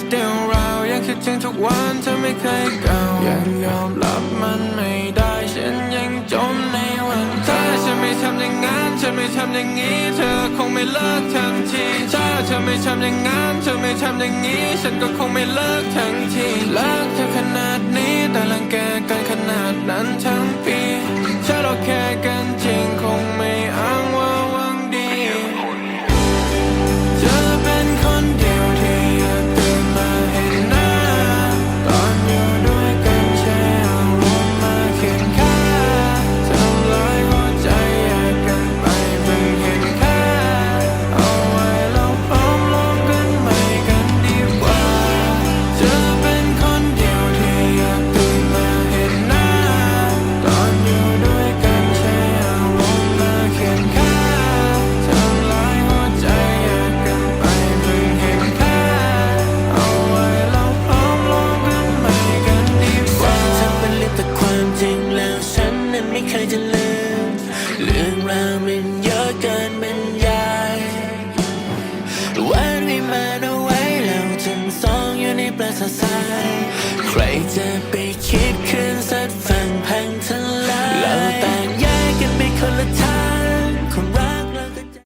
still เรายังคิดถึงทุกวันเธอไม่เคยเก่ายังยอมรับมันไม่ได้ ฉันยังจมในวันถ้าฉันไม่ทำอย่างนั้น ฉันไม่ทำอย่างนี้ เธอคงไม่เลิกทันทีถ้าเธอไม่ทำอย่างนั้น เธอไม่ทำอย่างนี้ ฉันก็คงไม่เลิกทั้งทีรักเธอขนาดนี้แต่ ไม่เคยจะลืม เรื่องราวมันเยอะเกินบรรยายวันวิมานเอาไว้แล้วทั้งสองอยู่ในปราสาทใครจะไปคิดข